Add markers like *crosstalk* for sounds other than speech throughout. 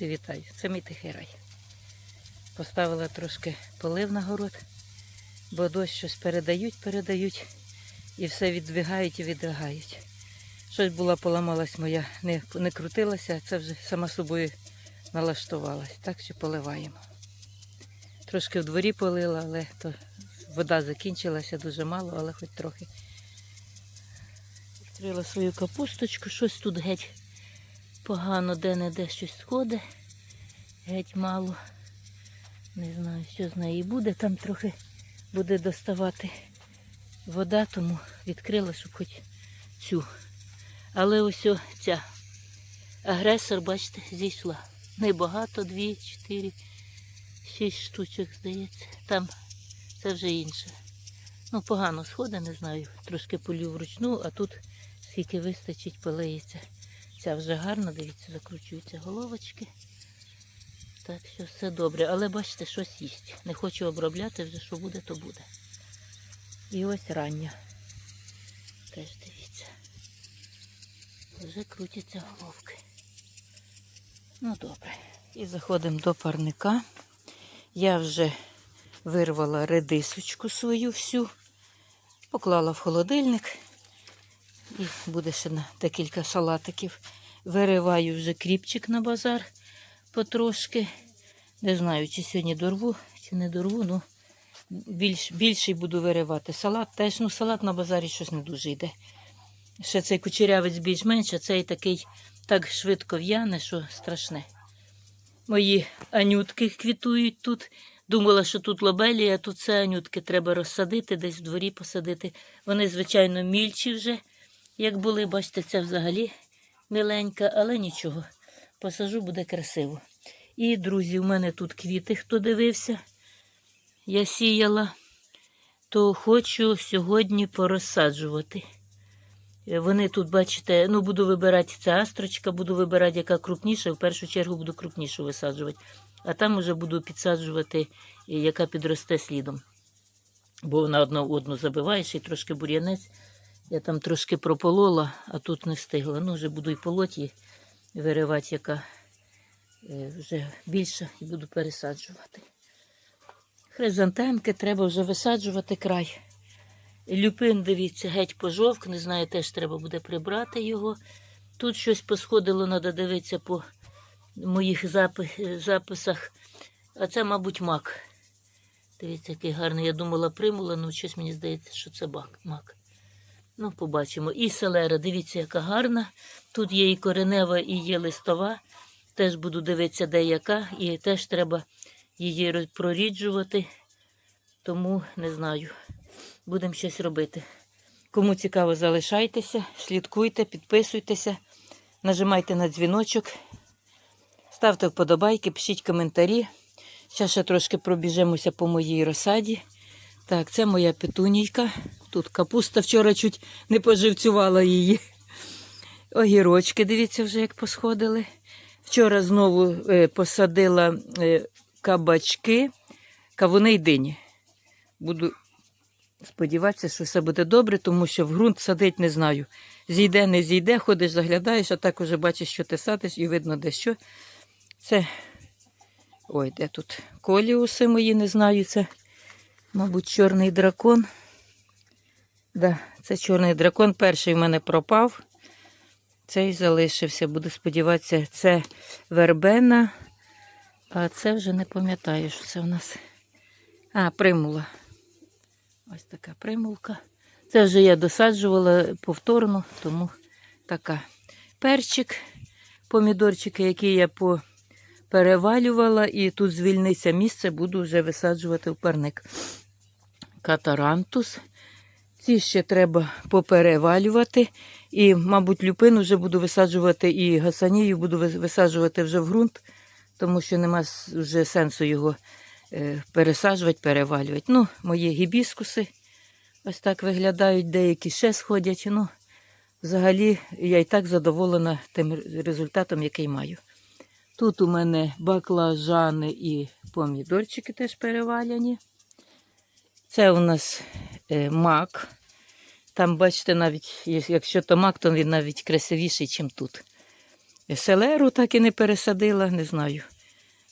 Вітаю! Це мій тихий рай. Поставила трошки полив на город, бо дощ щось передають, передають і все віддвигають і віддвигають. Щось була, поламалась моя, не, не крутилася, це вже сама собою налаштувалась. Так що поливаємо. Трошки в дворі полила, але то вода закінчилася дуже мало, але хоч трохи. Відкрила свою капусточку, щось тут геть погано де-не-де щось сходить. Геть мало. Не знаю, що з неї буде. Там трохи буде доставати вода, тому відкрила, щоб хоч цю. Але ось ця агресор, бачите, зійшла. Небагато, дві, чотири, шість штучок, здається. Там це вже інше. Ну, погано сходить, не знаю. Трошки полю вручну, а тут скільки вистачить, полиється. Ця вже гарна, дивіться, закручуються головочки. Так що все добре. Але бачите, щось їсть. Не хочу обробляти, вже що буде, то буде. І ось рання. Теж дивіться. Вже крутяться головки. Ну добре. І заходимо до парника. Я вже вирвала редисочку свою всю, поклала в холодильник. І буде ще на декілька салатиків. Вириваю вже кріпчик на базар потрошки. Не знаю, чи сьогодні дорву, чи не дорву, ну більш, більший буду виривати. Салат теж, ну салат на базарі щось не дуже йде. Ще цей кучерявець більш-менш, цей такий так швидко в'яне, що страшне. Мої анютки квітують тут. Думала, що тут лобелія, а тут це анютки треба розсадити, десь в дворі посадити. Вони, звичайно, мільчі вже, як були, бачите, це взагалі миленька, але нічого. Посажу, буде красиво. І, друзі, у мене тут квіти, хто дивився, я сіяла, то хочу сьогодні порозсаджувати. Е, Вони тут, бачите, ну буду вибирати ця астрочка, буду вибирати, яка крупніша. В першу чергу буду крупнішу висаджувати. А там вже буду підсаджувати, е, яка підросте слідом. Бо вона одна одну забиваєш і трошки бур'янець. Я там трошки прополола, а тут не встигла. Ну, вже буду і полоті виривати, яка е, вже більша, і буду пересаджувати. Хризантемки треба вже висаджувати край. Люпин, дивіться, геть пожовк, не знаю, теж треба буде прибрати його. Тут щось посходило, треба дивитися по моїх записах. А це, мабуть, мак. Дивіться, який гарний. Я думала, примула, але щось мені здається, що це мак. Ну, побачимо. І селера, дивіться, яка гарна. Тут є і коренева, і є листова. Теж буду дивитися, де яка, і теж треба її проріджувати. Тому не знаю. Будемо щось робити. Кому цікаво, залишайтеся, слідкуйте, підписуйтеся, нажимайте на дзвіночок, ставте вподобайки, пишіть коментарі. Зараз ще трошки пробіжемося по моїй розсаді. Так, це моя петунійка. Тут капуста вчора чуть не поживцювала її. Огірочки, дивіться, вже як посходили. Вчора знову е, посадила е, кабачки, кавуни й дині. Буду сподіватися, що все буде добре, тому що в ґрунт садить не знаю. Зійде, не зійде, ходиш, заглядаєш, а так уже бачиш, що ти садиш, і видно, де що. Це. Ой, де тут коліуси мої, не знаю. Це, мабуть, чорний дракон. Да, це чорний дракон. Перший в мене пропав. Цей залишився. Буду сподіватися, це вербена. А це вже не пам'ятаю, що це в нас. А, примула. Ось така примулка. Це вже я досаджувала повторно, тому така. Перчик, помідорчики, які я перевалювала, і тут звільниться місце, буду вже висаджувати в парник. Катарантус. Ці ще треба поперевалювати. І, мабуть, люпину вже буду висаджувати і гасанію буду висаджувати вже в ґрунт, тому що нема вже сенсу його е, пересаджувати, перевалювати. Ну, мої гібіскуси ось так виглядають, деякі ще сходять. Ну, взагалі, я і так задоволена тим результатом, який маю. Тут у мене баклажани і помідорчики теж переваляні. Це у нас е, мак. Там, бачите, навіть, якщо то мак, то він навіть красивіший, ніж тут. Селеру так і не пересадила, не знаю.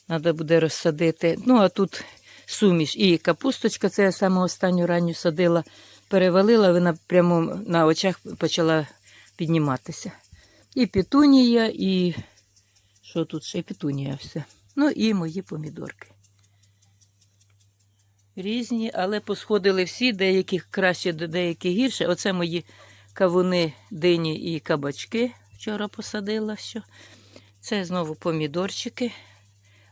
Треба буде розсадити. Ну, а тут суміш. І капусточка, це я саме останню ранню садила, перевалила, вона прямо на очах почала підніматися. І петунія, і що тут ще? І петунія все. Ну і мої помідорки. Різні, але посходили всі, деякі краще, деякі гірше. Оце мої кавуни, дині і кабачки. Вчора посадила що. Це знову помідорчики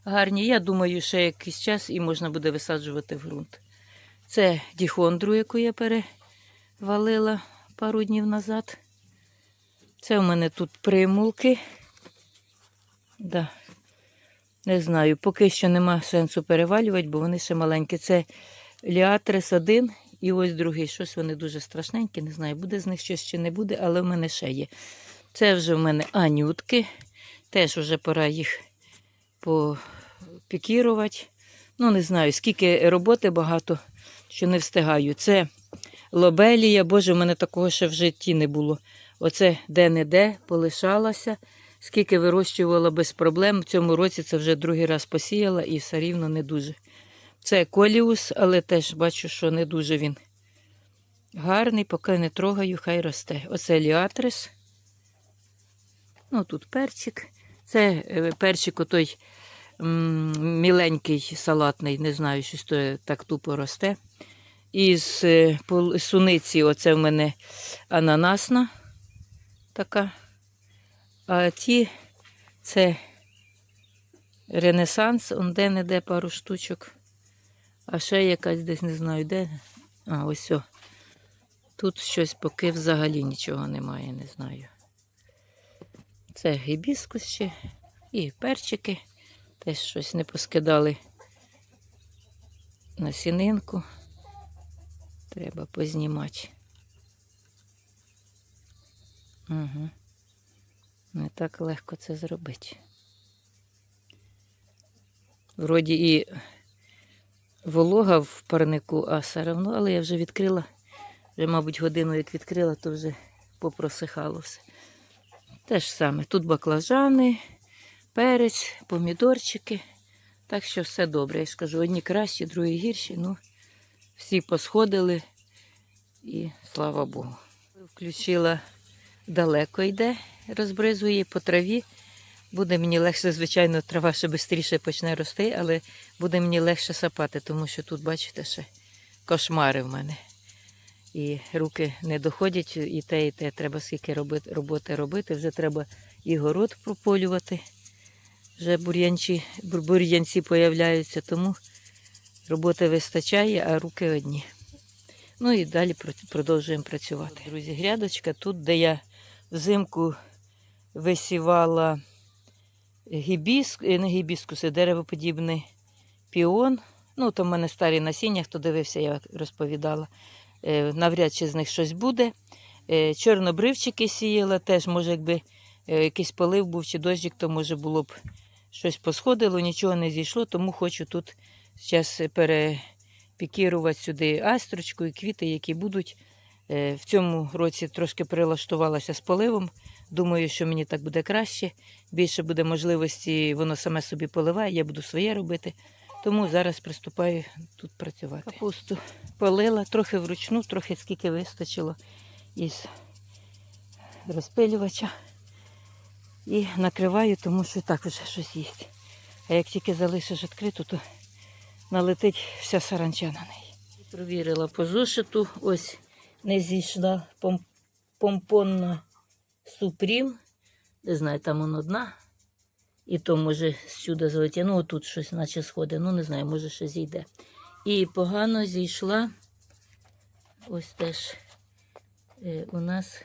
гарні. Я думаю, ще якийсь час і можна буде висаджувати в ґрунт. Це діхондру, яку я перевалила пару днів назад. Це у мене тут примулки. Да. Не знаю, поки що нема сенсу перевалювати, бо вони ще маленькі. Це ліатрис один і ось другий. Щось вони дуже страшненькі, не знаю, буде з них щось чи не буде, але в мене ще є. Це вже в мене анютки. Теж вже пора їх попікірувати. Ну, не знаю, скільки роботи багато, що не встигаю. Це лобелія, боже, в мене такого ще в житті не було. Оце де-не-де полишалася. Скільки вирощувала без проблем. В цьому році це вже другий раз посіяла і все рівно не дуже. Це коліус, але теж бачу, що не дуже він гарний, поки не трогаю, хай росте. Оце ліатрис. Ну, тут перчик. Це е, перчик отой міленький салатний, не знаю, щось то так тупо росте. Із е, суниці оце в мене ананасна така. А ті це Ренесанс, он де-не-де пару штучок. А ще якась десь не знаю де. А, ось. О. Тут щось поки взагалі нічого немає, не знаю. Це гібіскус ще і перчики. Теж щось не поскидали на сінинку. Треба познімати. Угу. Не так легко це зробити. Вроді і волога в парнику, а все одно, але я вже відкрила. Вже, мабуть, годину як відкрила, то вже попросихало все. Те ж саме. Тут баклажани, перець, помідорчики. Так що все добре. Я ж кажу, одні кращі, другі гірші. Ну, всі посходили і слава Богу. Включила далеко йде, розбризує по траві. Буде мені легше, звичайно, трава ще швидше почне рости, але буде мені легше сапати, тому що тут, бачите, ще кошмари в мене. І руки не доходять, і те, і те. Треба скільки робити, роботи робити. Вже треба і город прополювати. Вже бур'янці, бур- бур'янці появляються, тому роботи вистачає, а руки одні. Ну і далі продовжуємо працювати. Друзі, грядочка тут, де я взимку висівала гібіск, е, не гібіскус, а деревоподібний піон. Ну, то в мене старі насіння, хто дивився, я розповідала. Е, Навряд чи з них щось буде. Е, Чорнобривчики сіяла, теж, може, якби е, якийсь полив був чи дощик, то може було б щось посходило, нічого не зійшло, тому хочу тут зараз перепікірувати сюди астрочку і квіти, які будуть. Е, В цьому році трошки прилаштувалася з поливом. Думаю, що мені так буде краще. Більше буде можливості, воно саме собі поливає, я буду своє робити. Тому зараз приступаю тут працювати. Капусту полила, трохи вручну, трохи скільки вистачило із розпилювача. І накриваю, тому що так вже щось їсть. А як тільки залишиш відкриту, то налетить вся саранча на неї. Провірила по зошиту, ось не зійшла пом- помпонна супрім. Не знаю, там воно одна. І то може сюди залетіти. Ну, тут щось наче сходить. Ну, не знаю, може ще зійде. І погано зійшла. Ось теж е, у нас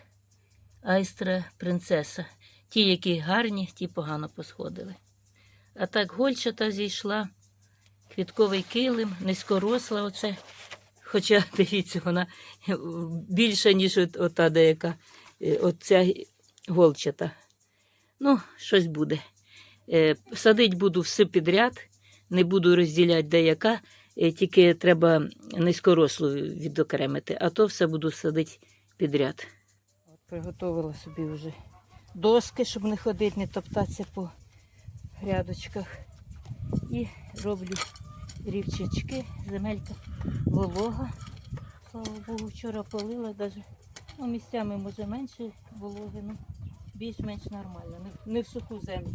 айстра принцеса. Ті, які гарні, ті погано посходили. А так гольчата зійшла, квітковий килим, низькоросла оце. Хоча, *laughs* дивіться, вона більша, ніж от- ота деяка, е, оця голчата. Ну, щось буде. Е, Садить буду все підряд, не буду розділяти деяка, е, тільки треба низькорослу відокремити, а то все буду садити підряд. От приготувала собі вже доски, щоб не ходити, не топтатися по грядочках. І роблю рівчачки, земелька волога. Слава Богу, вчора полила навіть. Ну, місцями може менше вологи, ну більш-менш нормально, не, в суху землю.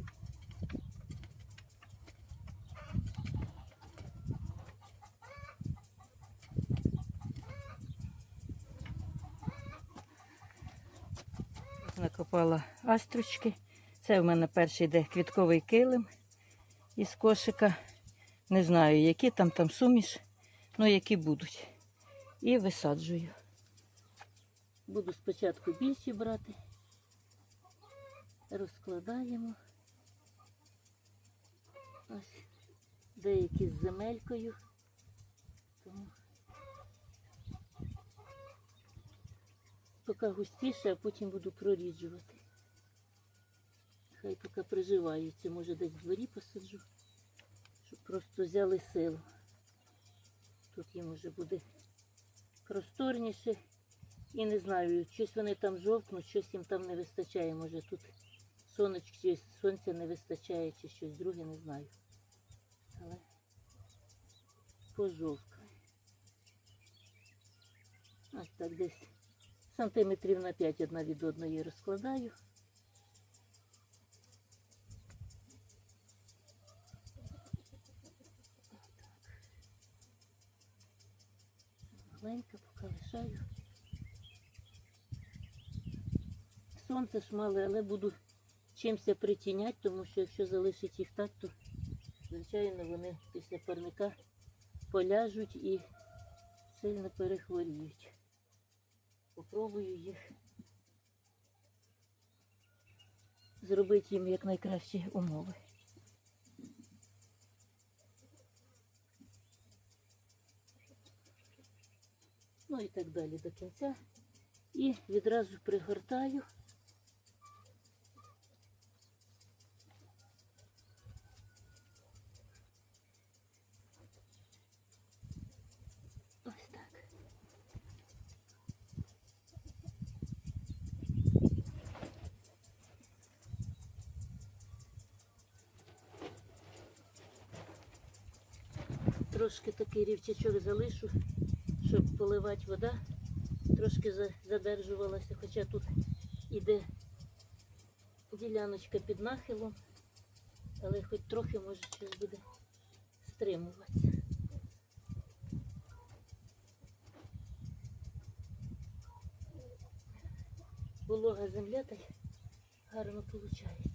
Накопала астрочки. Це в мене перший йде квітковий килим із кошика. Не знаю, які там там суміш, ну які будуть. І висаджую. Буду спочатку більші брати. Розкладаємо. Ось деякі з земелькою. Тому поки густіше, а потім буду проріджувати. Хай поки приживаються, може десь в дворі посаджу, щоб просто взяли силу. Тут їм вже буде просторніше. І не знаю, щось вони там жовтнуть, щось їм там не вистачає. Може тут сонечко, чи сонця не вистачає, чи щось друге, не знаю. Але пожовкли. Ось так десь сантиметрів на 5 одна від одної розкладаю. Маленько поки лишаю. Сонце ж мале, але буду чимся притіняти, тому що якщо залишить їх так, то звичайно вони після парника поляжуть і сильно перехворіють. Попробую їх зробити їм якнайкращі умови. Ну і так далі до кінця. І відразу пригортаю. Трошки такий рівчачок залишу, щоб поливати вода. Трошки задержувалася, хоча тут іде діляночка під нахилом, але хоч трохи може щось буде стримуватися. Волога земля так гарно виходить.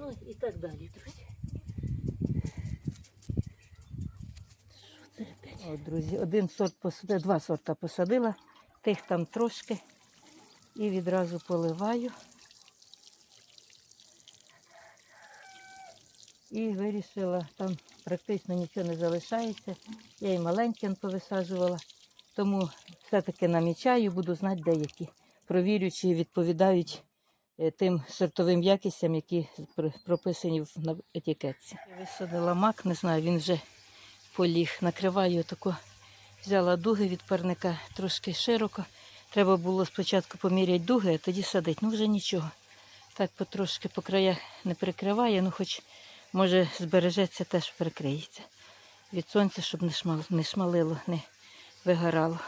Ну і так далі, друзі. Що друзі, один сорт посадила, два сорта посадила, тих там трошки і відразу поливаю. І вирішила, там практично нічого не залишається. Я і маленьким повисаджувала, тому все-таки намічаю, буду знати деякі. Провірю, чи відповідають тим сортовим якістям, які прописані на етикетці. Я висадила мак, не знаю, він вже поліг. Накриваю тако, взяла дуги від парника трошки широко. Треба було спочатку поміряти дуги, а тоді садити. Ну вже нічого. Так потрошки по краях не прикриває, ну хоч може збережеться теж прикриється. Від сонця, щоб не, шмал, не шмалило, не вигорало.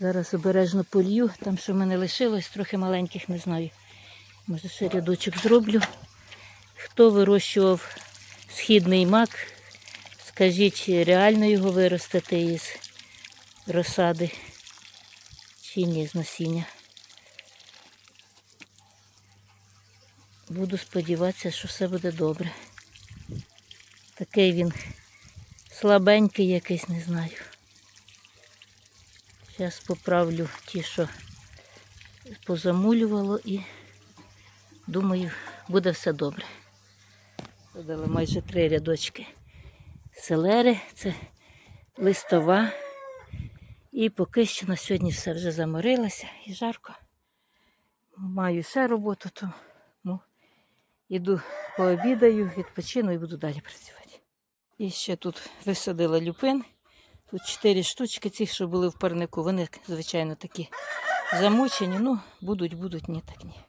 Зараз обережно полью, там що в мене лишилось, трохи маленьких, не знаю. Може ще рядочок зроблю. Хто вирощував східний мак, скажіть, реально його виростити із розсади чи ні з насіння. Буду сподіватися, що все буде добре. Такий він слабенький якийсь, не знаю. Зараз поправлю ті, що позамулювало і думаю, буде все добре. Додали майже три рядочки селери, це листова. І поки що на сьогодні все вже заморилося і жарко. Маю ще роботу, то ну, іду пообідаю, відпочину і буду далі працювати. І ще тут висадила люпин. Тут чотири штучки цих, що були в парнику. Вони, звичайно, такі замучені. Ну, будуть, будуть, ні, так ні.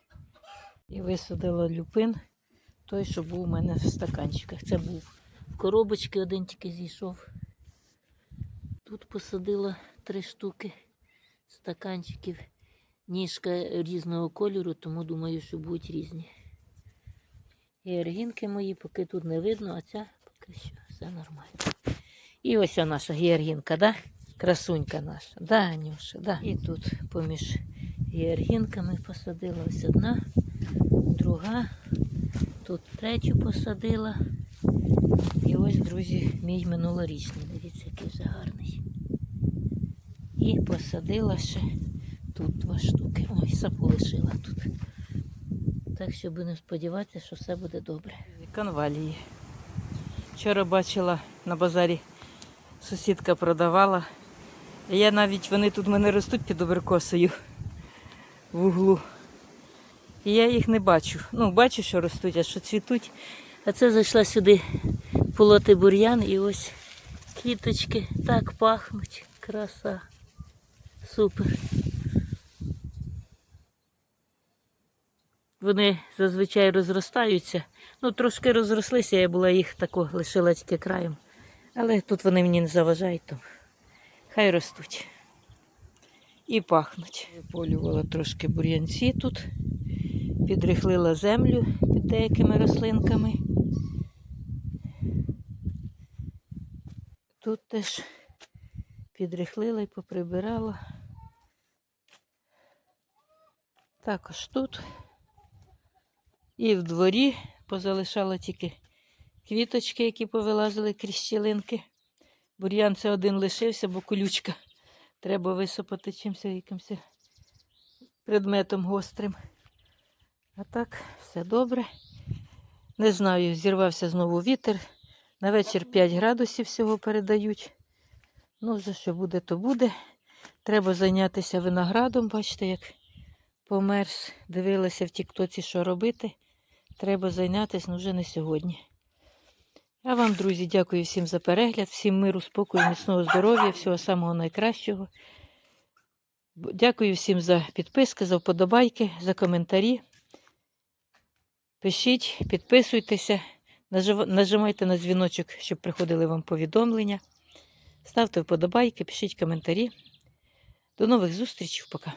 І висадила люпин, той, що був у мене в стаканчиках. Це був в коробочки, один тільки зійшов. Тут посадила три штуки стаканчиків. Ніжка різного кольору, тому думаю, що будуть різні. І ергінки мої поки тут не видно, а ця поки що все нормально. І ось наша георгінка, да? Красунька наша. Да, Анюша, да. І тут поміж георгінками посадила ось одна, друга. Тут третю посадила. І ось, друзі, мій минулорічний. Дивіться, який вже гарний. І посадила ще тут два штуки. Ой, сапу лишила тут. Так що будемо сподіватися, що все буде добре. Конвалії. Вчора бачила на базарі, сусідка продавала. Я навіть вони тут мене ростуть під абрикосою в углу. І я їх не бачу. Ну, бачу, що ростуть, а що цвітуть. А це зайшла сюди полоти бур'ян і ось квіточки так пахнуть. Краса. Супер. Вони зазвичай розростаються. Ну, трошки розрослися, я була їх тако лишила тільки краєм. Але тут вони мені не заважають, то хай ростуть. І пахнуть. Полювала трошки бур'янці тут, підрихлила землю під деякими рослинками. Тут теж підрихлила і поприбирала. Також тут. І в дворі позалишала тільки квіточки, які повилазили крізь щілинки. Бур'ян це один лишився, бо колючка. Треба висипати чимось якимось предметом гострим. А так, все добре. Не знаю, зірвався знову вітер. На вечір 5 градусів всього передають. Ну, вже що буде, то буде. Треба зайнятися виноградом, бачите, як померз. Дивилася в Тіктоці, що робити. Треба зайнятися, але вже не сьогодні. А вам, друзі, дякую всім за перегляд, всім миру, спокою, міцного здоров'я, всього самого найкращого. Дякую всім за підписки, за вподобайки, за коментарі. Пишіть, підписуйтеся, нажимайте на дзвіночок, щоб приходили вам повідомлення. Ставте вподобайки, пишіть коментарі. До нових зустрічей. Пока.